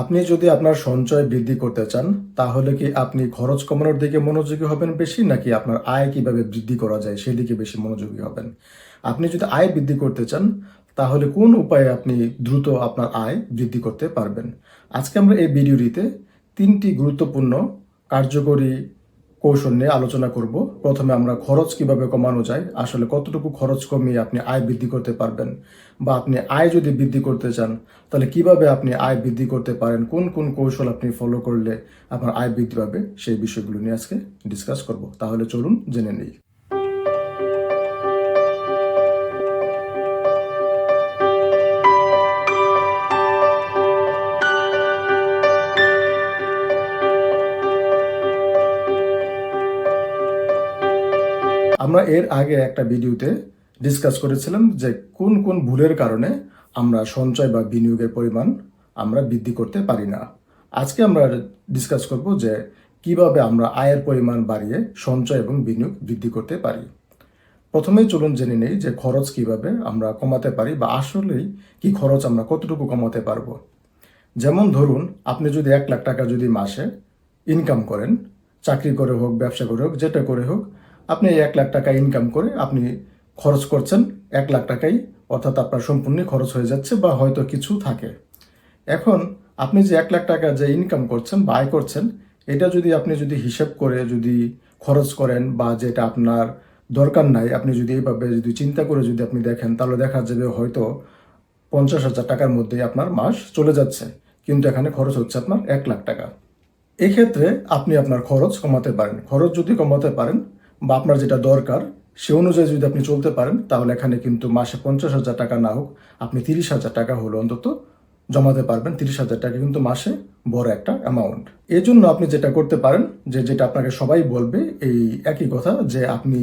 আপনি যদি আপনার সঞ্চয় বৃদ্ধি করতে চান, তাহলে কি আপনি খরচ কমানোর দিকে মনোযোগী হবেন বেশি, নাকি আপনার আয় কীভাবে বৃদ্ধি করা যায় সেদিকে বেশি মনোযোগী হবেন? আপনি যদি আয় বৃদ্ধি করতে চান, তাহলে কোন উপায়ে আপনি দ্রুত আপনার আয় বৃদ্ধি করতে পারবেন? আজকে আমরা এই ভিডিওটিতে তিনটি গুরুত্বপূর্ণ, কার্যকরী কৌশল নিয়ে আলোচনা করব। প্রথমে আমরা খরচ কীভাবে কমানো যায়, আসলে কতটুকু খরচ কমিয়ে আপনি আয় বৃদ্ধি করতে পারবেন বা আপনি আয় যদি বৃদ্ধি করতে চান, তাহলে কীভাবে আপনি আয় বৃদ্ধি করতে পারেন, কোন কোন কৌশল আপনি ফলো করলে আপনার আয় বৃদ্ধি পাবে, সেই বিষয়গুলো নিয়ে আজকে ডিসকাস করব। তাহলে চলুন জেনে নেই। এর আগে একটা ভিডিওতে ডিসকাস করেছিলাম যে কোন কোন ভুলের কারণে আমরা সঞ্চয় বা বিনিয়োগের পরিমাণ আমরা বৃদ্ধি করতে পারি না। আজকে আমরা ডিসকাস করব যে কীভাবে আমরা আয়ের পরিমাণ বাড়িয়ে সঞ্চয় এবং বিনিয়োগ বৃদ্ধি করতে পারি। প্রথমেই চলুন জেনে নেই যে খরচ কীভাবে আমরা কমাতে পারি বা আসলেই কি খরচ আমরা কতটুকু কমাতে পারব। যেমন ধরুন, আপনি যদি এক লাখ টাকা যদি মাসে ইনকাম করেন, চাকরি করে হোক, ব্যবসা করে হোক, যেটা করে হোক আপনি এক লাখ টাকা ইনকাম করে আপনি খরচ করছেন এক লাখ টাকাই, অর্থাৎ আপনার সম্পূর্ণ খরচ হয়ে যাচ্ছে বা হয়তো কিছু থাকে। এখন আপনি যে এক লাখ টাকা যে ইনকাম করছেন বা আয় করছেন, এটা যদি আপনি যদি হিসেব করে যদি খরচ করেন বা যেটা আপনার দরকার নাই, আপনি যদি এইভাবে যদি চিন্তা করে যদি আপনি দেখেন, তাহলে দেখা যাবে হয়তো পঞ্চাশ হাজার টাকার মধ্যেই আপনার মাস চলে যাচ্ছে, কিন্তু এখানে খরচ হচ্ছে আপনার এক লাখ টাকা। এক্ষেত্রে আপনি আপনার খরচ কমাতে পারেন। খরচ যদি কমাতে পারেন বা আপনার যেটা দরকার, সে অনুযায়ী যদি আপনি চলতে পারেন, তাহলে এখানে কিন্তু মাসে পঞ্চাশ হাজার টাকা না হোক, আপনি তিরিশ হাজার টাকা হলো অন্তত জমাতে পারবেন। তিরিশ হাজার টাকা কিন্তু মাসে বড় একটা অ্যামাউন্ট এজন্য আপনি যেটা করতে পারেন, যে যেটা আপনাকে সবাই বলবে, এই একই কথা যে আপনি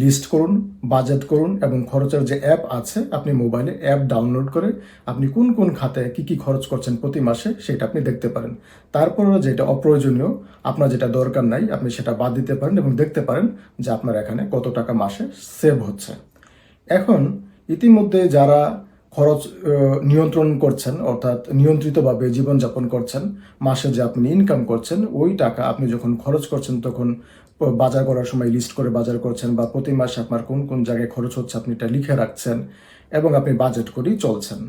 লিস্ট করুন বাজেট করুন এবং খরচের যে অ্যাপ আছে, আপনি মোবাইলে অ্যাপ ডাউনলোড করে আপনি কোন কোন খাতে কি কি খরচ করছেন প্রতি মাসে সেটা আপনি দেখতে পারেন। তারপরে যেটা অপ্রয়োজনীয়, আপনার যেটা দরকার নাই, আপনি সেটা বাদ দিতে পারেন এবং দেখতে পারেন যে আপনার এখানে কত টাকা মাসে সেভ হচ্ছে। এখন ইতিমধ্যে যারা খরচ নিয়ন্ত্রণ করছেন, অর্থাৎ নিয়ন্ত্রিতভাবে জীবনযাপন করছেন, মাসে যে আপনি ইনকাম করছেন, ওই টাকা আপনি যখন খরচ করছেন তখন বাজার করার সময় লিস্ট করে বাজার করছেন বা প্রতি মাসে আপনার কোন কোন জায়গায় খরচ হচ্ছে আপনি এটা লিখে রাখছেন এবং আপনি বাজেট করেই চলছেন।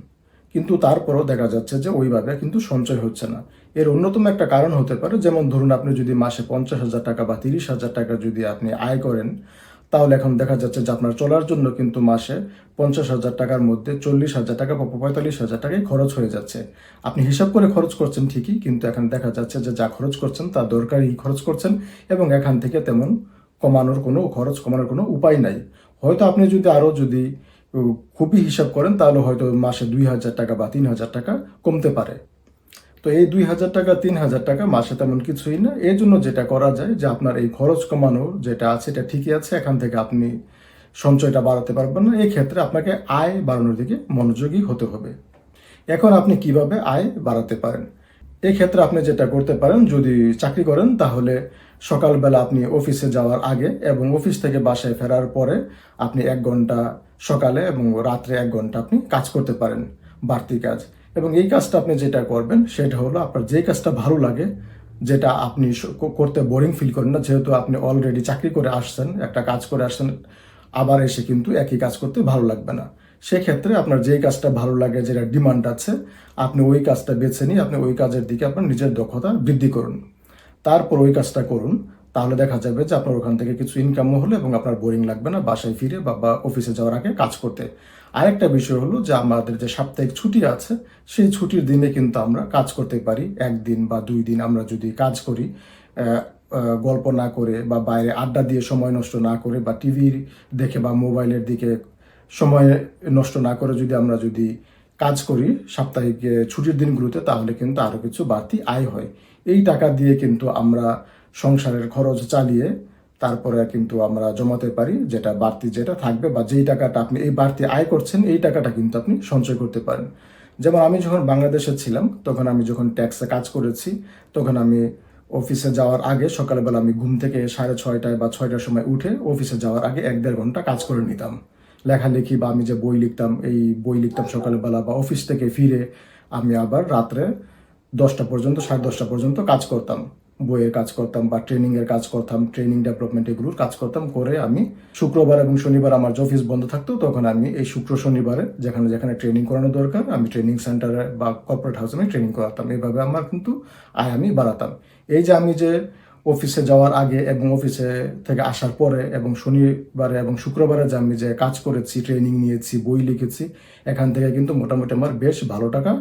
কিন্তু তারপরও দেখা যাচ্ছে যে ওইভাবে কিন্তু সঞ্চয় হচ্ছে না। এর অন্যতম একটা কারণ হতে পারে, যেমন ধরুন আপনি যদি মাসে পঞ্চাশ হাজার টাকা বা তিরিশ হাজার টাকা যদি আপনি আয় করেন তাহলে এখন দেখা যাচ্ছে যে আপনার চলার জন্য কিন্তু মাসে পঞ্চাশ হাজার টাকার মধ্যে চল্লিশ হাজার টাকা বা পঁয়তাল্লিশ হাজার টাকাই খরচ হয়ে যাচ্ছে। আপনি হিসাব করে খরচ করছেন ঠিকই, কিন্তু এখন দেখা যাচ্ছে যে যা খরচ করছেন তা দরকারি খরচ করছেন এবং এখান থেকে তেমন কমানোর কোনো, খরচ কমানোর কোনো উপায় নাই। হয়তো আপনি যদি আরও যদি খুবই হিসাব করেন তাহলে হয়তো মাসে দুই হাজার টাকা বা তিন হাজার টাকা কমতে পারে। তো এই দুই হাজার টাকা, তিন হাজার টাকা মাসে তেমন কিছুই না। এই জন্য যেটা করা যায় যে আপনার এই খরচ কমানো যেটা আছে, এটা ঠিকই আছে, এখান থেকে আপনি সঞ্চয়টা বাড়াতে পারবেন না। এই ক্ষেত্রে আপনাকে আয় বাড়ানোর দিকে মনোযোগী হতে হবে। এখন আপনি কীভাবে আয় বাড়াতে পারেন? এই ক্ষেত্রে আপনি যেটা করতে পারেন, যদি চাকরি করেন, তাহলে সকালবেলা আপনি অফিসে যাওয়ার আগে এবং অফিস থেকে বাসায় ফেরার পরে আপনি এক ঘণ্টা সকালে এবং রাত্রে এক ঘণ্টা আপনি কাজ করতে পারেন বাড়তি কাজ। এবং এই কাজটা আপনি যেটা করবেন, সেটা হলো আপনার যে কাজটা ভালো লাগে, যেটা আপনি করতে বোরিং ফিল করেন না, যেহেতু আপনি অলরেডি চাকরি করে আসছেন, একটা কাজ করে আসছেন, আবার এসে কিন্তু একই কাজ করতে ভালো লাগবে না। সেক্ষেত্রে আপনার যেই কাজটা ভালো লাগে, যেটা ডিমান্ড আছে, আপনি ওই কাজটা বেছে নিয়ে, আপনি ওই কাজের দিকে আপনার নিজের দক্ষতা বৃদ্ধি করুন। তারপর ওই কাজটা করুন। তাহলে দেখা যাবে যে আপনার ওখান থেকে কিছু ইনকামও হলো এবং আপনার বোরিং লাগবে না বাসায় ফিরে বা অফিসে যাওয়ার আগে কাজ করতে। আরেকটা বিষয় হলো যে আমাদের যে সাপ্তাহিক ছুটি আছে, সেই ছুটির দিনে কিন্তু আমরা কাজ করতে পারি। একদিন বা দুই দিন আমরা যদি কাজ করি গল্প না করে বা বাইরে আড্ডা দিয়ে সময় নষ্ট না করে বা টিভি দেখে বা মোবাইলের দিকে সময় নষ্ট না করে যদি আমরা যদি কাজ করি সাপ্তাহিক ছুটির দিনগুলোতে, তাহলে কিন্তু আরও কিছু বাড়তি আয় হয়। এই টাকা দিয়ে কিন্তু আমরা সংসারের খরচ চালিয়ে তারপরে কিন্তু আমরা জমাতে পারি, যেটা বাড়তি যেটা থাকবে বা যেই টাকাটা আপনি, এই বাড়তি আয় করছেন, এই টাকাটা কিন্তু আপনি সঞ্চয় করতে পারেন। যেমন আমি যখন বাংলাদেশে ছিলাম, তখন আমি যখন ট্যাক্সে কাজ করেছি, তখন আমি অফিসে যাওয়ার আগে সকালবেলা আমি ঘুম থেকে সাড়ে ছয়টায় বা ছয়টার সময় উঠে অফিসে যাওয়ার আগে এক দেড় ঘণ্টা কাজ করে নিতাম। লেখালেখি বা আমি যে বই লিখতাম, এই বই লিখতাম সকালবেলা বা অফিস থেকে ফিরে আমি আবার রাত্রে দশটা পর্যন্ত, সাড়ে দশটা পর্যন্ত কাজ করতাম। বইয়ের কাজ করতাম বা ট্রেনিং এর কাজ করতাম ট্রেনিং ডেভেলপমেন্ট এগুলোর কাজ করতাম, করে আমি শুক্রবার এবং শনিবার আমার যে অফিস বন্ধ থাকতো, তখন আমি এই শুক্র শনিবারে যেখানে যেখানে ট্রেনিং করানো দরকার, আমি ট্রেনিং সেন্টারে বা কর্পোরেট হাউসে আমি ট্রেনিং করাতাম। এইভাবে আমার কিন্তু আয় আমি বাড়াতাম। এই যে আমি যে অফিসে যাওয়ার আগে এবং অফিসে থেকে আসার পরে এবং শনিবারে এবং শুক্রবারে যে আমি যে কাজ করেছি ট্রেনিং নিয়েছি, বই লিখেছি, এখান থেকে কিন্তু মোটামুটি আমার বেশ ভালো টাকা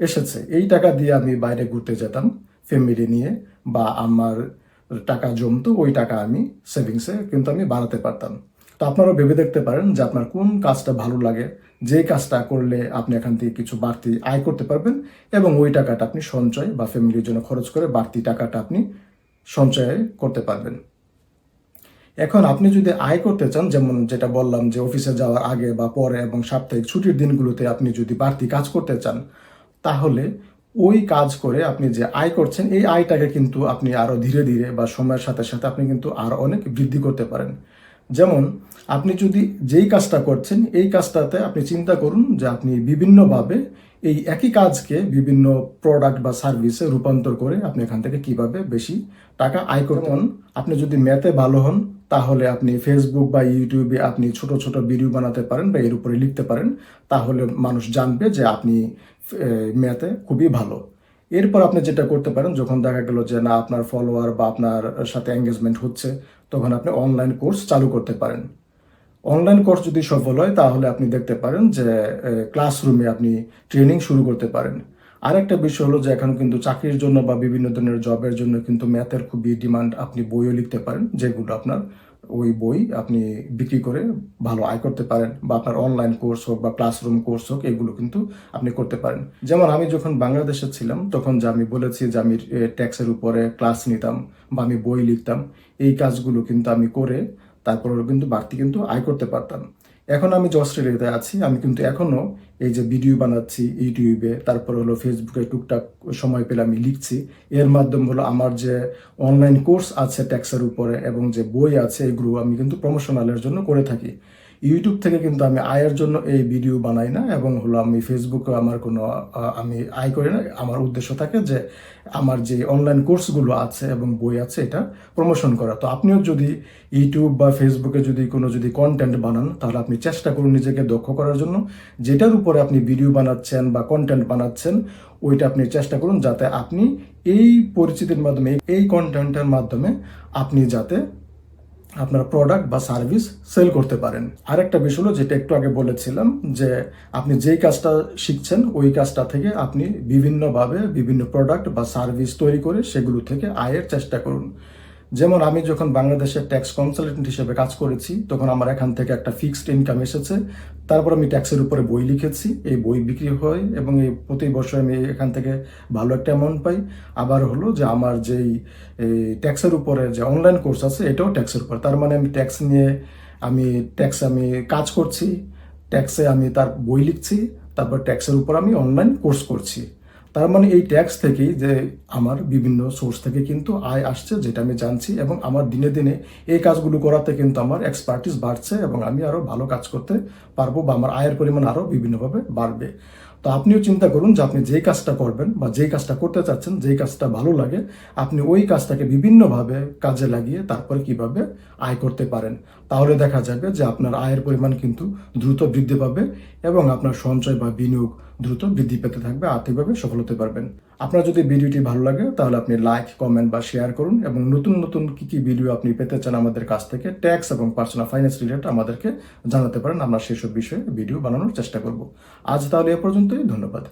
এসেছে। এই টাকা দিয়ে আমি বাইরে ঘুরতে যেতাম ফ্যামিলি নিয়ে। বা আমার টাকা জমতো, ওই টাকা আমি সেভিংসে কিন্তু আমি বাড়াতে পারতাম। তো আপনারাও ভেবে দেখতে পারেন যে আপনার কোন কাজটা ভালো লাগে, যে কাজটা করলে আপনি এখান থেকে কিছু বাড়তি আয় করতে পারবেন এবং ওই টাকাটা আপনি সঞ্চয় বা ফ্যামিলির জন্য খরচ করে বাড়তি টাকাটা আপনি সঞ্চয় করতে পারবেন। এখন আপনি যদি আয় করতে চান, যেমন যেটা বললাম যে অফিসে যাওয়ার আগে বা পরে এবং সাপ্তাহিক ছুটির দিনগুলোতে আপনি যদি বাড়তি কাজ করতে চান, তাহলে ওই কাজ করে আপনি যে আয় করছেন, এই আয়টাকে কিন্তু আপনি আরও ধীরে ধীরে বা সময়ের সাথে সাথে আপনি কিন্তু আরও অনেক বৃদ্ধি করতে পারেন। যেমন, আপনি যদি যেই কাজটা করছেন, এই কাজটাতে আপনি চিন্তা করুন যে আপনি বিভিন্নভাবে এই একই কাজকে বিভিন্ন প্রোডাক্ট বা সার্ভিসে রূপান্তর করে আপনি এখান থেকে কীভাবে বেশি টাকা আয় করতেন আপনি যদি ম্যাথে ভালো হন, তাহলে আপনি ফেসবুক বা ইউটিউবে আপনি ছোট ছোট ভিডিও বানাতে পারেন বা এর উপরে লিখতে পারেন। তাহলে মানুষ জানবে যে আপনি ম্যাথে খুবই ভালো। এরপর আপনি যেটা করতে পারেন, যখন দেখা গেল যে না, আপনার ফলোয়ার বা আপনার সাথে এঙ্গেজমেন্ট হচ্ছে, তখন আপনি অনলাইন কোর্স চালু করতে পারেন। অনলাইন কোর্স যদি সফল হয়, তাহলে আপনি দেখতে পারেন যে ক্লাসরুমে আপনি ট্রেনিং শুরু করতে পারেন। আরেকটা বিষয় হলো যে, এখন কিন্তু চাকরির জন্য বা বিভিন্ন ধরনের জবের জন্য কিন্তু ম্যাথের খুবই ডিমান্ড আপনি বইও লিখতে পারেন, যেগুলো আপনার ওই বই আপনি বিক্রি করে ভালো আয় করতে পারেন বা আপনার অনলাইন কোর্স হোক বা ক্লাসরুম কোর্স হোক, এগুলো কিন্তু আপনি করতে পারেন। যেমন আমি যখন বাংলাদেশে ছিলাম, তখন যে আমি বলেছি যে আমি ট্যাক্সের উপরে ক্লাস নিতাম বা আমি বই লিখতাম, এই কাজগুলো কিন্তু আমি করে তারপরেও কিন্তু বাড়তি কিন্তু আয় করতে পারতাম। এখন আমি যে অস্ট্রেলিয়াতে আছি। আমি কিন্তু এখনও এই যে ভিডিও বানাচ্ছি ইউটিউবে তারপর হলো ফেসবুকে টুকটাক সময় পেলে আমি লিখছি। এর মাধ্যম হলো আমার যে অনলাইন কোর্স আছে ট্যাক্সের উপরে এবং যে বই আছে, এগুলো আমি কিন্তু প্রমোশনালের জন্য করে থাকি। ইউটিউব থেকে কিন্তু আমি আয়ের জন্য এই ভিডিও বানাই না, এবং হলো আমি ফেসবুকে আমার কোনো আমি আয় করি না। আমার উদ্দেশ্য থাকে যে আমার যে অনলাইন কোর্সগুলো আছে এবং বই আছে এটা প্রমোশন করা। তো আপনিও যদি ইউটিউব বা ফেসবুকে যদি কোনো যদি কন্টেন্ট বানান, তাহলে আপনি চেষ্টা করুন নিজেকে দক্ষ করার জন্য। যেটার উপরে আপনি ভিডিও বানাচ্ছেন বা কন্টেন্ট বানাচ্ছেন, ওইটা আপনি চেষ্টা করুন যাতে আপনি এই পরিচিতির মাধ্যমে, এই কন্টেন্টের মাধ্যমে আপনি যাতে আপনার প্রোডাক্ট বা সার্ভিস সেল করতে পারেন। আর একটা বিষয় হলো, যেটা একটু আগে বলেছিলাম, যে আপনি যেই কাজটা শিখছেন, ওই কাজটা থেকে আপনি বিভিন্নভাবে বিভিন্ন প্রোডাক্ট বা সার্ভিস তৈরি করে সেগুলো থেকে আয়ের চেষ্টা করুন। যেমন আমি যখন বাংলাদেশের ট্যাক্স কনসালটেন্ট হিসেবে কাজ করেছি, তখন আমার এখান থেকে একটা ফিক্সড ইনকাম এসেছে। তারপর আমি ট্যাক্সের উপরে বই লিখেছি। এই বই বিক্রি হয় এবং এই প্রতি বছর আমি এখান থেকে ভালো একটা অ্যামাউন্ট পাই। আবার হলো যে আমার যেই ট্যাক্সের উপরে যে অনলাইন কোর্স আছে, এটাও ট্যাক্সের উপর। তার মানে আমি ট্যাক্স নিয়ে আমি ট্যাক্স আমি কাজ করছি ট্যাক্সে আমি তার বই লিখছি, তারপর ট্যাক্সের উপর আমি অনলাইন কোর্স করছি। তার মানে এই ট্যাক্স থেকেই যে আমার বিভিন্ন সোর্স থেকে কিন্তু আয় আসছে, যেটা আমি জানছি এবং আমার দিনে দিনে এই কাজগুলো করাতে কিন্তু আমার এক্সপার্টিস বাড়ছে এবং আমি আরও ভালো কাজ করতে পারব বা আমার আয়ের পরিমাণ আরও বিভিন্নভাবে বাড়বে। তো আপনিও চিন্তা করুন যে আপনি যেই কাজটা করবেন বা যেই কাজটা করতে চাচ্ছেন, যেই কাজটা ভালো লাগে, আপনি ওই কাজটাকে বিভিন্নভাবে কাজে লাগিয়ে তারপরে কীভাবে আয় করতে পারেন। তাহলে দেখা যাবে যে আপনার আয়ের পরিমাণ কিন্তু দ্রুত বৃদ্ধি পাবে এবং আপনার সঞ্চয় বা বিনিয়োগ দ্রুত বৃদ্ধি পেতে থাকবে, আর্থিকভাবে সফল হতে পারবেন। আপনার যদি ভিডিওটি ভালো লাগে, তাহলে আপনি লাইক, কমেন্ট বা শেয়ার করুন এবং নতুন নতুন কি কি ভিডিও আপনি পেতে চান আমাদের কাছ থেকে, ট্যাক্স এবং পার্সোনাল ফাইন্যান্স রিলেটেড আমাদেরকে জানাতে পারেন। আমরা সেসব বিষয়ে ভিডিও বানানোর চেষ্টা করব। আজ তাহলে এ পর্যন্তই, ধন্যবাদ।